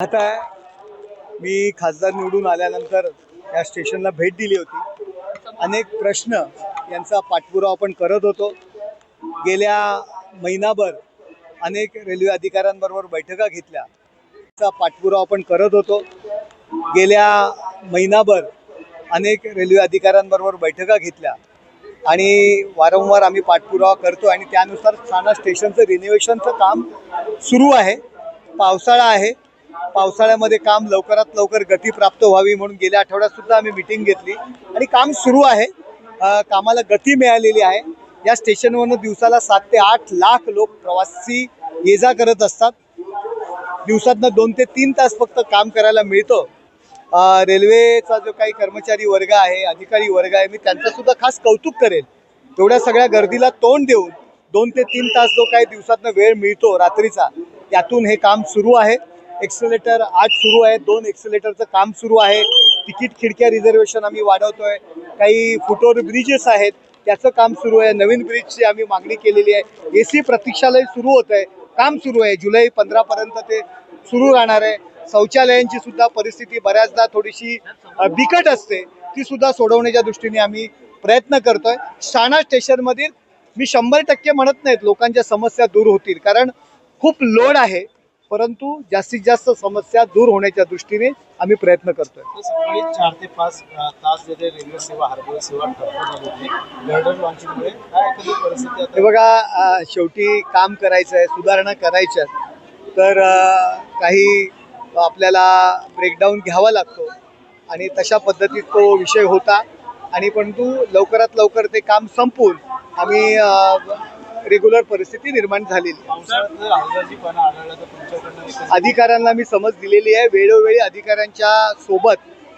आता मी खासदार निवडून आल्यानंतर या स्टेशनला भेट दिली होती. अनेक प्रश्न यांचा पाठपुरावा आपण करत होतो. गेल्या महिनाभर अनेक रेल्वे अधिकाऱ्यांबरोबर बैठका घेतल्या. चा पाठपुरावा आपण करत होतो. गेल्या महिनाभर अनेक रेल्वे अधिकाऱ्यांबरोबर बैठका घेतल्या. आणि वारंवार आम्ही पाठपुरावा करतो आणि त्यानुसार स्थाना स्टेशनचं रिनोव्हेशनचं काम सुरू आहे. पावसाळा आहे. पावसाळ्यामध्ये काम लवकरात लवकर गती प्राप्त व्हावी म्हणून गेल्या आठवड्यात सुद्धा आम्ही मिटिंग घेतली. आणि काम सुरू आहे. कामाला गती मिळालेली आहे. या स्टेशनवरनं दिवसाला सात ते आठ लाख लोक प्रवासी ये जा करत असतात. दिवसातनं दोन ते तीन तास फक्त काम करायला मिळतं. रेल्वेचा जो काही कर्मचारी वर्ग आहे अधिकारी वर्ग आहे मी त्यांचं सुद्धा खास कौतुक करेल. तेवढ्या सगळ्या गर्दीला तोंड देऊन दोन ते तीन तास जो काही दिवसातनं वेळ मिळतो रात्रीचा त्यातून हे काम सुरू आहे. एक्सलेटर आज सुरू आहे. दोन एक्सलेटरचं काम सुरू आहे. तिकीट खिडक्या रिझर्वेशन आम्ही वाढवतोय. काही फुटोर ब्रिजेस आहेत. त्याचं काम सुरू आहे. नवीन ब्रिजची आम्ही मागणी केलेली आहे. ए सी प्रतीक्षालय सुरू होत आहे काम सुरू आहे. जुलै पंधरापर्यंत ते सुरू राहणार आहे. शौचालयांची सुद्धा परिस्थिती बऱ्याचदा थोडीशी बिकट असते. ती सुद्धा सोडवण्याच्या दृष्टीने आम्ही प्रयत्न करतोय. शाणा स्टेशनमधील मी शंभर टक्के म्हणत नाहीत लोकांच्या समस्या दूर होतील. कारण खूप लोड आहे. परंतु जास्तीत जास्त समस्या दूर होण्याच्या दृष्टीने आम्ही प्रयत्न करतोय सकाळी चार ते पाच तास जे रेल्वे सेवा हार्बर सेवा हे बघा शेवटी काम करायचं आहे सुधारणा करायच्या. तर काही आपल्याला ब्रेकडाऊन घ्यावा लागतो आणि तशा पद्धतीत तो विषय होता आणि परंतु लवकरात लवकर ते काम संपवून आम्ही रेग्युलर परिस्थिती निर्माण झालेली अधिकाऱ्यांना मी समज दिलेली आहे. वेळोवेळी अधिकाऱ्यांच्या सोबत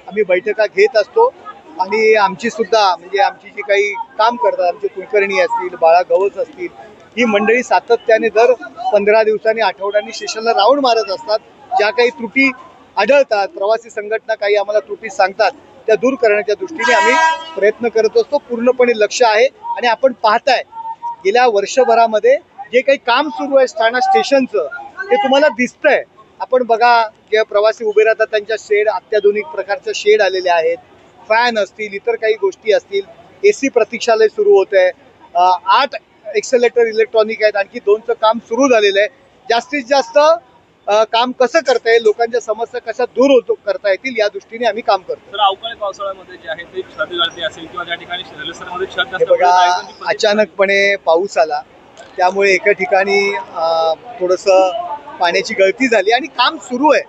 आम्ही बैठका घेत असतो. आणि आमची सुद्धा म्हणजे आमची जी काही काम करतात आमचे कुलकर्णी असतील बाळा गवस असतील ही मंडळी सातत्याने दर पंधरा दिवसांनी आठवड्यांनी स्टेशनला राऊंड मारत असतात. ज्या काही त्रुटी आढळतात प्रवासी संघटना काही आम्हाला त्रुटी सांगतात त्या दूर करण्याच्या दृष्टीने आम्ही प्रयत्न करत असतो. पूर्णपणे लक्ष आहे. आणि आपण पाहताय गेल्या वर्षभरामध्ये जे काही काम सुरू आहे ठाणा स्टेशनचं ते तुम्हाला दिसतंय. आपण बघा जे प्रवासी उभे राहतात त्यांच्या शेड अत्याधुनिक प्रकारच्या शेड आलेले आहेत. फॅन असतील इतर काही गोष्टी असतील. ए सी प्रतीक्षालय सुरू होत आहे आठ एक्सेलेटर इलेक्ट्रॉनिक आहेत. आणखी दोनचं काम सुरू झालेलं आहे. जास्तीत जास्त काम कसं करता येईल लोकांच्या समस्या कशा दूर होतो करता येतील? या दृष्टीने आम्ही काम करतो तर अवकाळी पावसाळ्यामध्ये जे आहे ते छत असेल किंवा ठिकाणी बघा अचानकपणे पाऊस आला. त्यामुळे एका ठिकाणी थोडंसं पाण्याची गळती झाली आणि काम सुरू आहे.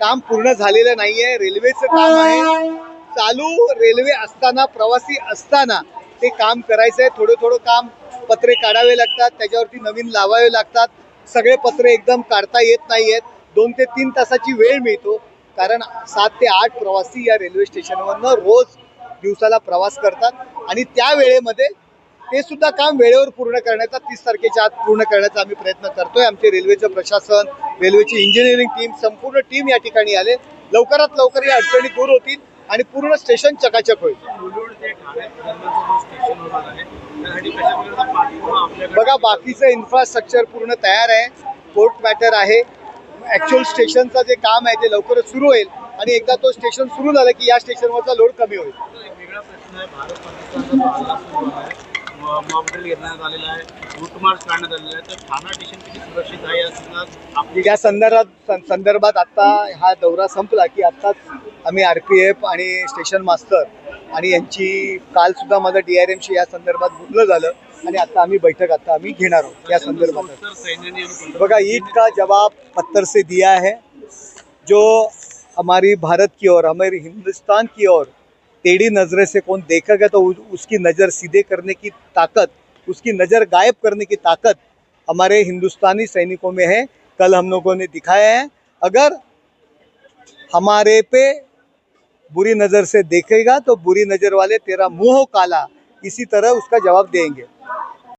काम पूर्ण झालेलं नाही आहे रेल्वेचं काम आहे. चालू रेल्वे असताना प्रवासी असताना ते काम करायचं आहे थोडं थोडं काम पत्रे काढावे लागतात. त्याच्यावरती नवीन लावावे लागतात. सगळे पत्रे एकदम काढता येत नाही आहेत दोन ते तीन तासाची वेळ मिळतो. कारण सात ते आठ प्रवासी या रेल्वे स्टेशनवरनं रोज दिवसाला प्रवास करतात. आणि त्या वेळेमध्ये ते सुद्धा काम वेळेवर पूर्ण करण्याचा तीस तारखेच्या आत पूर्ण करण्याचा आम्ही प्रयत्न करतोय. आमचे रेल्वेचं प्रशासन रेल्वेची इंजिनिअरिंग टीम संपूर्ण टीम या ठिकाणी आले. लवकरात लवकर या अडचणी दूर होतील आणि पूर्ण स्टेशन चकाचक होईल. बघा बाकीचं इन्फ्रास्ट्रक्चर पूर्ण तयार आहे. कोर्ट मॅटर आहे. ॲक्च्युअल स्टेशनचं जे काम आहे ते लवकरच सुरू होईल. आणि एकदा तो स्टेशन सुरू झालं की या स्टेशनवरचा लोड कमी होईल. मॉकड्रिल घेण्यात आलेला आहे काढण्यात आलेला आहे. तर ठाणा स्टेशन किती सुरक्षित आहे या संदर्भात? आपली संदर्भात आता हा दौरा संपला की आत्ताच आम्ही आर पी एफ आणि स्टेशन मास्टर आणि यांची काल सुद्धा माझं डी आर एमशी या संदर्भात बोलणं झालं आणि आता आम्ही बैठक आता आम्ही घेणार आहोत या संदर्भात. बघा ईद का जवाब पत्थर से दिया है जो हमारी भारत की ओर हमारी हिंदुस्तान की ओर टेढ़ी नज़रे से कौन देखेगा तो उसकी नज़र सीधे करने की ताकत, उसकी नज़र गायब करने की ताकत हमारे हिंदुस्तानी सैनिकों में है। कल हम लोगों ने दिखाया है। अगर हमारे पे बुरी नज़र से देखेगा तो बुरी नज़र वाले तेरा मुँह काला, इसी तरह उसका जवाब देंगे।